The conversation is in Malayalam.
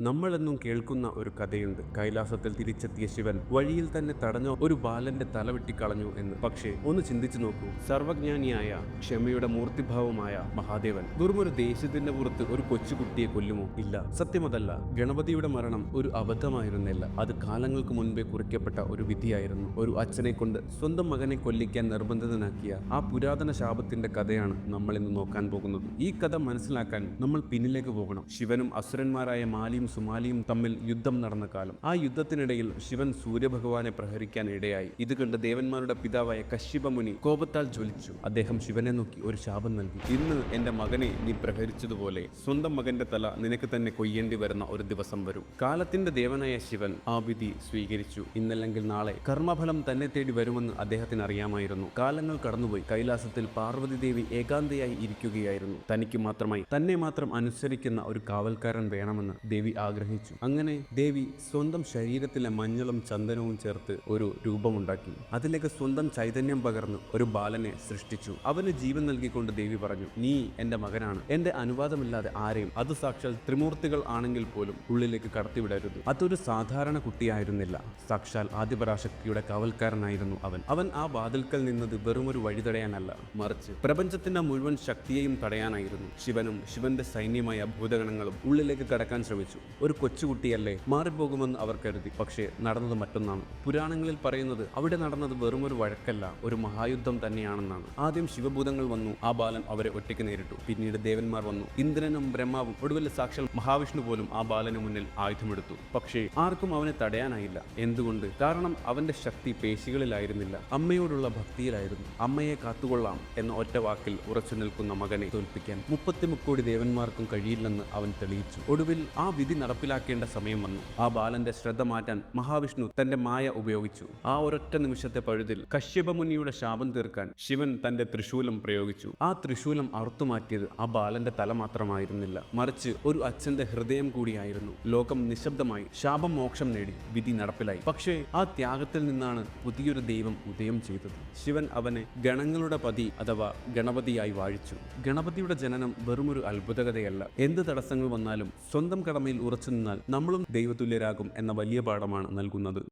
നമ്മളെന്നും കേൾക്കുന്ന ഒരു കഥയുണ്ട്. കൈലാസത്തിൽ തിരിച്ചെത്തിയ ശിവൻ വഴിയിൽ തന്നെ തടഞ്ഞ ഒരു ബാലന്റെ തല വെട്ടിക്കളഞ്ഞു എന്ന്. പക്ഷേ ഒന്ന് ചിന്തിച്ചു നോക്കൂ. സർവജ്ഞാനിയായ ക്ഷമയുടെ മൂർത്തിഭാവമായ മഹാദേവൻ വെറും ഒരു ദേശത്തിന്റെ പുറത്ത് ഒരു കൊച്ചുകുട്ടിയെ കൊല്ലുമോ? ഇല്ല. സത്യമതല്ല. ഗണപതിയുടെ മരണം ഒരു അബദ്ധമായിരുന്നില്ല. അത് കാലങ്ങൾക്ക് മുൻപേ കുറിക്കപ്പെട്ട ഒരു വിധിയായിരുന്നു. ഒരു അച്ഛനെ കൊണ്ട് സ്വന്തം മകനെ കൊല്ലിക്കാൻ നിർബന്ധിതനാക്കിയ ആ പുരാതന ശാപത്തിന്റെ കഥയാണ് നമ്മൾ ഇന്ന് നോക്കാൻ പോകുന്നത്. ഈ കഥ മനസ്സിലാക്കാൻ നമ്മൾ പിന്നിലേക്ക് പോകണം. ശിവനും അസുരന്മാരായ മാലിയും സുമാലിയും തമ്മിൽ യുദ്ധം നടന്ന കാലം. ആ യുദ്ധത്തിനിടയിൽ ശിവൻ സൂര്യഭഗവാനെ പ്രഹരിക്കാൻ ഇടയായി. ഇത് കണ്ട് ദേവന്മാരുടെ പിതാവായ കശ്യപ മുനി കോപത്താൽ ജ്വലിച്ചു. അദ്ദേഹം ശിവനെ നോക്കി ഒരു ശാപം നൽകി. ഇന്ന് എന്റെ മകനെ നീ പ്രഹരിച്ചതുപോലെ സ്വന്തം മകന്റെ തല നിനക്ക് തന്നെ കൊയ്യേണ്ടി വരുന്ന ഒരു ദിവസം വരും. കാലത്തിന്റെ ദേവനായ ശിവൻ ആ വിധി സ്വീകരിച്ചു. ഇന്നല്ലെങ്കിൽ നാളെ കർമ്മഫലം തന്നെ തേടി വരുമെന്ന് അദ്ദേഹത്തിന് അറിയാമായിരുന്നു. കാലങ്ങൾ കടന്നുപോയി. കൈലാസത്തിൽ പാർവതി ദേവി ഏകാന്തയായി ഇരിക്കുകയായിരുന്നു. തനിക്ക് മാത്രമായി തന്നെ മാത്രം അനുസരിക്കുന്ന ഒരു കാവൽക്കാരൻ വേണമെന്ന് ദേവി ആഗ്രഹിച്ചു. അങ്ങനെ ദേവി സ്വന്തം ശരീരത്തിലെ മഞ്ഞളും ചന്ദനവും ചേർത്ത് ഒരു രൂപമുണ്ടാക്കി. അതിലേക്ക് സ്വന്തം ചൈതന്യം പകർന്ന് ഒരു ബാലനെ സൃഷ്ടിച്ചു. അവന് ജീവൻ നൽകിക്കൊണ്ട് ദേവി പറഞ്ഞു നീ എന്റെ മകനാണ്. എന്റെ അനുവാദമില്ലാതെ ആരെയും അത് സാക്ഷാൽ ത്രിമൂർത്തികൾ ആണെങ്കിൽ പോലും ഉള്ളിലേക്ക് കടത്തിവിടരുത്. അതൊരു സാധാരണ കുട്ടിയായിരുന്നില്ല. സാക്ഷാൽ ആദിപരാശക്തിയുടെ കാവൽക്കാരനായിരുന്നു അവൻ. അവൻ ആ വാതിൽക്കൽ നിന്നത് വെറുമൊരു വഴിതടയാനല്ല. മറിച്ച് പ്രപഞ്ചത്തിന്റെ മുഴുവൻ ശക്തിയെയും തടയാനായിരുന്നു. ശിവനും ശിവന്റെ സൈന്യമായ ഭൂതഗണങ്ങളും ഉള്ളിലേക്ക് കടക്കാൻ ശ്രമിച്ചു. ഒരു കൊച്ചുകുട്ടിയല്ലേ? മാറിപ്പോകുമെന്ന് അവർ കരുതി. പക്ഷേ നടന്നത് മറ്റൊന്നാണ്. പുരാണങ്ങളിൽ പറയുന്നത് അവിടെ നടന്നത് വെറും ഒരു വഴക്കല്ല ഒരു മഹായുദ്ധം തന്നെയാണെന്നാണ്. ആദ്യം ശിവഭൂതങ്ങൾ വന്നു ആ ബാലൻ അവരെ ഒറ്റയ്ക്ക് നേരിട്ടു. പിന്നീട് ദേവന്മാർ വന്നു. ഇന്ദ്രനും ബ്രഹ്മാവും ഒടുവിൽ സാക്ഷാൽ മഹാവിഷ്ണു പോലും ആ ബാലന് മുന്നിൽ ആയുധമെടുത്തു. പക്ഷേ ആർക്കും അവനെ തടയാനായില്ല. എന്തുകൊണ്ട്? കാരണം അവന്റെ ശക്തി പേശികളിലായിരുന്നില്ല. അമ്മയോടുള്ള ഭക്തിയിലായിരുന്നു. അമ്മയെ കാത്തുകൊള്ളാം എന്ന ഒറ്റ വാക്കിൽ ഉറച്ചു നിൽക്കുന്ന മകനെ തോൽപ്പിക്കാൻ മുപ്പത്തി മുക്കോടി ദേവന്മാർക്കും കഴിയില്ലെന്ന് അവൻ തെളിയിച്ചു. ഒടുവിൽ ആ വിധി നടപ്പിലാക്കേണ്ട സമയം വന്നു. ആ ബാലന്റെ ശ്രദ്ധ മാറ്റാൻ മഹാവിഷ്ണു തന്റെ മായ ഉപയോഗിച്ചു. ആ ഒരൊറ്റ നിമിഷത്തെ പഴുതിൽ കശ്യപമുനിയുടെ ശാപം തീർക്കാൻ ശിവൻ തന്റെ ത്രിശൂലം പ്രയോഗിച്ചു. ആ ത്രിശൂലം അറുത്തുമാറ്റിയത് ആ ബാലന്റെ തല മാത്രമായിരുന്നില്ല. മറിച്ച് ഒരു അച്ഛന്റെ ഹൃദയം കൂടിയായിരുന്നു. ലോകം നിശബ്ദമായി ശാപം മോക്ഷം നേടി വിധി നടപ്പിലായി. പക്ഷേ ആ ത്യാഗത്തിൽ നിന്നാണ് പുതിയൊരു ദൈവം ഉദയം ചെയ്തത്. ശിവൻ അവനെ ഗണങ്ങളുടെ പതി അഥവാ ഗണപതിയായി വാഴിച്ചു. ഗണപതിയുടെ ജനനം വെറുമൊരു അത്ഭുതകതയല്ല എന്ത് തടസ്സങ്ങൾ വന്നാലും സ്വന്തം കടമയിൽ ഉറച്ചു നിന്നാൽ നമ്മളും ദൈവതുല്യരാകും എന്ന വലിയ പാഠമാണ് നൽകുന്നത്.